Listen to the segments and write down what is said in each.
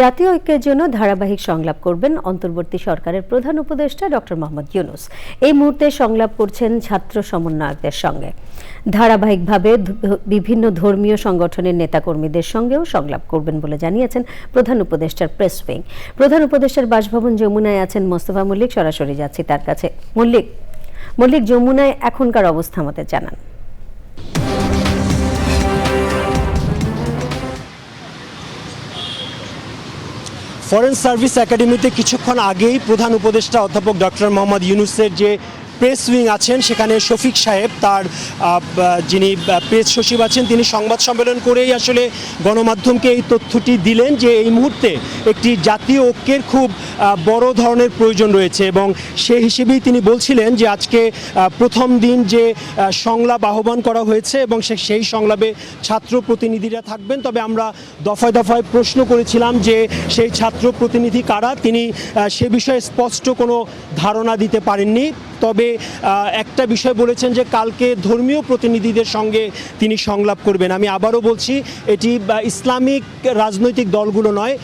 জাতীয় ঐক্যের জন্য ধারাবাহিক সংলাপ করবেন অন্তর্বর্তী সরকারের প্রধান উপদেষ্টা ডক্টর মোহাম্মদ ইউনুস। এই মুহূর্তে সংলাপ করছেন ছাত্র সমন্বয়কদের সঙ্গে। ধারাবাহিকভাবে বিভিন্ন ধর্মীয় সংগঠনের নেতাকর্মীদের সঙ্গেও সংলাপ করবেন বলে জানিয়েছেন প্রধান উপদেষ্টার প্রেস উইং। প্রধান উপদেষ্টার বাসভবন যমুনায় আছেন মোস্তফা মল্লিক, সরাসরি যাচ্ছি তার কাছে। মল্লিক মল্লিক যমুনায় এখনকার অবস্থা আমাদের জানান। ফরেন সার্ভিস একাডেমিতে কিছুক্ষণ আগেই প্রধান উপদেষ্টা অধ্যাপক ডক্টর মোহাম্মদ ইউনুসের যে প্রেস উইং আছেন, সেখানে শফিক সাহেব তার যিনি প্রেস সচিব আছেন, তিনি সংবাদ সম্মেলন করেই আসলে গণমাধ্যমকে এই তথ্যটি দিলেন যে এই মুহূর্তে একটি জাতীয় ঐক্যের খুব বড় ধরনের প্রয়োজন রয়েছে এবং সেই হিসেবেই তিনি বলছিলেন যে আজকে প্রথম দিন যে সংলাপ আহ্বান করা হয়েছে এবং সে- সেই সংলাপে ছাত্র প্রতিনিধিরা থাকবেন। তবে আমরা দফায় দফায় প্রশ্ন করেছিলাম যে সেই ছাত্র প্রতিনিধি কারা? তিনি সে বিষয়ে স্পষ্ট কোনো ধারণা দিতে পারেননি। তবে একটা বিষয় বলেছেন যে কালকে ধর্মীয় প্রতিনিধিদের সঙ্গে তিনি সংলাপ করবেন। আমি আবারও বলছি এটি ইসলামিক রাজনৈতিক দলগুলো নয়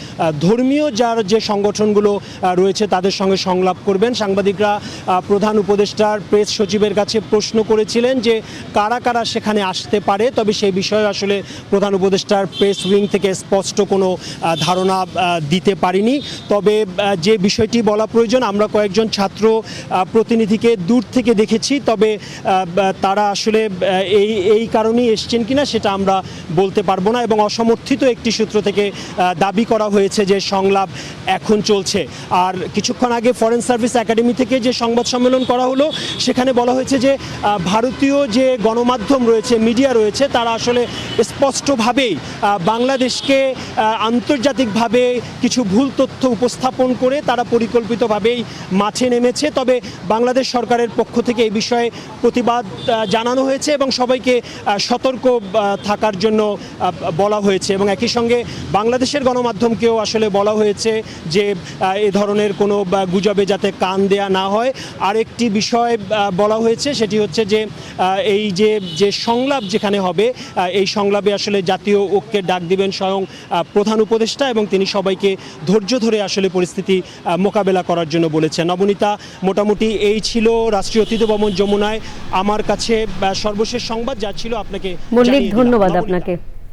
ধর্মীয় যার যে সংগঠনগুলো রয়েছে তাদের সঙ্গে সংলাপ করবেন। সাংবাদিকরা প্রধান উপদেষ্টার প্রেস সচিবের কাছে প্রশ্ন করেছিলেন যে কারা কারা সেখানে আসতে পারে তবে সেই বিষয়ে আসলে প্রধান উপদেষ্টার প্রেস উইং থেকে স্পষ্ট কোনো ধারণা দিতে পারিনি। তবে যে বিষয়টি বলা প্রয়োজন আমরা কয়েকজন ছাত্র আহ, প্রতিনিধিকে দূর থেকে দেখেছি, তবে তারা আসলে এই এই কারণেই এসছেন কিনা সেটা আমরা বলতে পারব না এবং অসমর্থিত একটি সূত্র থেকে দাবি করা হয়েছে যে সংলাপ এখন চলছে। আর কিছুক্ষণ আগে ফরেন সার্ভিস একাডেমি থেকে যে সংবাদ সম্মেলন করা হলো, সেখানে বলা হয়েছে যে ভারতীয় যে গণমাধ্যম রয়েছে, মিডিয়া রয়েছে, তারা আসলে স্পষ্টভাবেই বাংলাদেশকে আন্তর্জাতিকভাবে কিছু ভুল তথ্য উপস্থাপন করে তারা পরিকল্পিতভাবেই মাঠে নেমেছে। তবে বাংলাদেশ সরকারের পক্ষ থেকে এই বিষয়ে প্রতিবাদ জানানো হয়েছে এবং সবাইকে সতর্ক থাকার জন্য বলা হয়েছে এবং একই সঙ্গে বাংলাদেশের গণমাধ্যমকেও আসলে বলা হয়েছে যে এ ধরনের কোনো গুজবে যাতে কান দেয়া না হয়। আরেকটি বিষয় বলা হয়েছে সেটি হচ্ছে যে এই যে যে সংলাপ যেখানে হবে এই সংলাপে আসলে জাতীয় ঐক্যের ডাক দিবেন স্বয়ং প্রধান উপদেষ্টা এবং তিনি সবাইকে ধৈর্য ধরে আসলে পরিস্থিতি মোকাবেলা করার জন্য বলেছেন। নবনীতা, মোটামুটি এই রাষ্ট্রীয় অতিথি ভবন যমুনায়। আমার কাছে সর্বশেষ সংবাদ যা ছিল আপনাকে মল্লিক ধন্যবাদ আপনাকে।